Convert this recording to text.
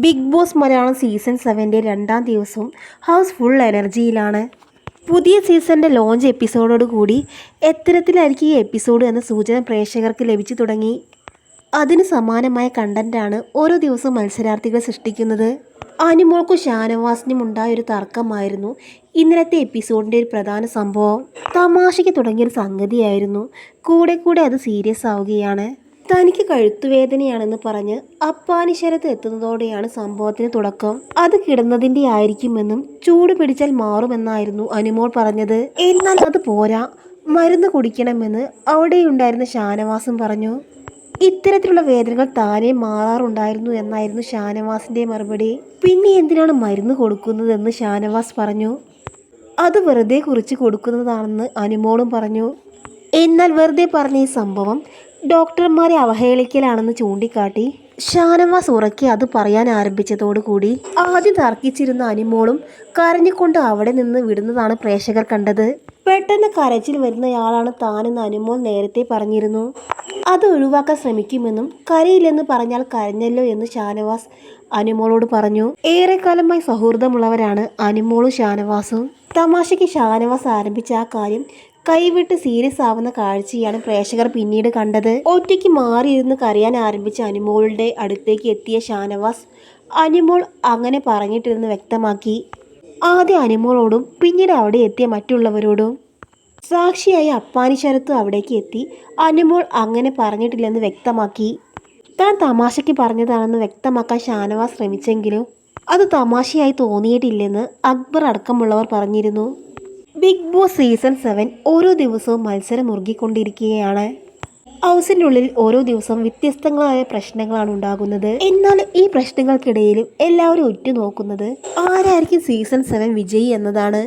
Big Boss Malayalam season സെവന്റെ രണ്ടാം ദിവസവും ഹൗസ് ഫുൾ എനർജിയിലാണ്. പുതിയ സീസണിന്റെ ലോഞ്ച് എപ്പിസോഡോട് കൂടി എത്തരത്തിലായിരിക്കും ഈ എപ്പിസോഡ് എന്ന സൂചന പ്രേക്ഷകർക്ക് ലഭിച്ചു തുടങ്ങി. അതിന് സമാനമായ കണ്ടന്റാണ് ഓരോ ദിവസവും മത്സരാർത്ഥികൾ സൃഷ്ടിക്കുന്നത്. അനുമോൾക്കും ഷാനവാസിനും ഉണ്ടായ ഒരു തർക്കമായിരുന്നു ഇന്നലത്തെ എപ്പിസോഡിന്റെ ഒരു പ്രധാന സംഭവം. തമാശയ്ക്ക് തുടങ്ങിയൊരു സംഗതിയായിരുന്നു. കൂടെ കൂടെ അത് സീരിയസ് ആവുകയാണ്. തനിക്ക് കഴുത്തുവേദനയാണെന്ന് പറഞ്ഞ് അപ്പാനിശ്വരത്ത് എത്തുന്നതോടെയാണ് സംഭവത്തിന് തുടക്കം. അത് കിടന്നതിന്റെ ആയിരിക്കുമെന്നും ചൂട് പിടിച്ചാൽ മാറുമെന്നായിരുന്നു അനുമോൾ പറഞ്ഞത്. എന്നാൽ അത് പോരാ. മരുന്ന് കുടിക്കണമെന്ന് അവിടെയുണ്ടായിരുന്ന ഷാനവാസും പറഞ്ഞു. ഇത്തരത്തിലുള്ള വേദനകൾ താനെ മാറാറുണ്ടായിരുന്നു എന്നായിരുന്നു ഷാനവാസിന്റെ മറുപടി. പിന്നെ എന്തിനാണ് മരുന്ന് കൊടുക്കുന്നതെന്ന് ഷാനവാസ് പറഞ്ഞു. അത് വെറുതെ കുറിച്ച് കൊടുക്കുന്നതാണെന്ന് അനുമോളും പറഞ്ഞു. എന്നാൽ വെറുതെ പറഞ്ഞ ഈ സംഭവം ഡോക്ടർമാരെ അവഹേളിക്കലാണെന്ന് ചൂണ്ടിക്കാട്ടി ഷാനവാസ് ഉറക്കി അത് പറയാൻ ആരംഭിച്ചതോടുകൂടി ആദ്യം തർക്കിച്ചിരുന്ന അനിമോളും കരഞ്ഞുകൊണ്ട് അവിടെ നിന്ന് വിടുന്നതാണ് പ്രേക്ഷകർ കണ്ടത്. പെട്ടെന്ന് കരച്ചിൽ വരുന്നയാളാണ് താനെന്ന് അനുമോൾ നേരത്തെ പറഞ്ഞിരുന്നു. അത് ഒഴിവാക്കാൻ ശ്രമിക്കുമെന്നും കരയില്ലെന്ന് പറഞ്ഞാൽ കരഞ്ഞല്ലോ എന്ന് ഷാനവാസ് അനുമോളോട് പറഞ്ഞു. ഏറെക്കാലമായി സൗഹൃദമുള്ളവരാണ് അനുമോളും ഷാനവാസും. തമാശയ്ക്ക് ഷാനവാസ് ആരംഭിച്ച ആ കാര്യം കൈവിട്ട് സീരിയസ് ആവുന്ന കാഴ്ചയാണ് പ്രേക്ഷകർ പിന്നീട് കണ്ടത്. ഒറ്റയ്ക്ക് മാറിയിരുന്ന് കരയാൻ ആരംഭിച്ച അനുമോളുടെ അടുത്തേക്ക് എത്തിയ ഷാനവാസ് അനുമോൾ അങ്ങനെ പറഞ്ഞിട്ടിരുന്ന് വ്യക്തമാക്കി. ആദ്യം അനുമോളോടും പിന്നീട് അവിടെ എത്തിയ മറ്റുള്ളവരോടും. സാക്ഷിയായ അപ്പാനി ശരത്തും അവിടേക്ക് എത്തി. അനുമോൾ അങ്ങനെ പറഞ്ഞിട്ടില്ലെന്ന് വ്യക്തമാക്കി. താൻ തമാശയ്ക്ക് പറഞ്ഞതാണെന്ന് വ്യക്തമാക്കാൻ ഷാനവാസ് ശ്രമിച്ചെങ്കിലും അത് തമാശയായി തോന്നിയിട്ടില്ലെന്ന് അക്ബർ അടക്കമുള്ളവർ പറഞ്ഞിരുന്നു. ബിഗ് ബോസ് സീസൺ സെവൻ ഓരോ ദിവസവും മത്സരം മുറുകിക്കൊണ്ടിരിക്കുകയാണ് ഹൗസിനുള്ളിൽ ഓരോ ദിവസവും വ്യത്യസ്തങ്ങളായ പ്രശ്നങ്ങളാണ് ഉണ്ടാകുന്നത്. എന്നാൽ ഈ പ്രശ്നങ്ങൾക്കിടയിലും എല്ലാവരും ഉറ്റുനോക്കുന്നത് ആരായിരിക്കും സീസൺ സെവൻ വിജയി എന്നതാണ്.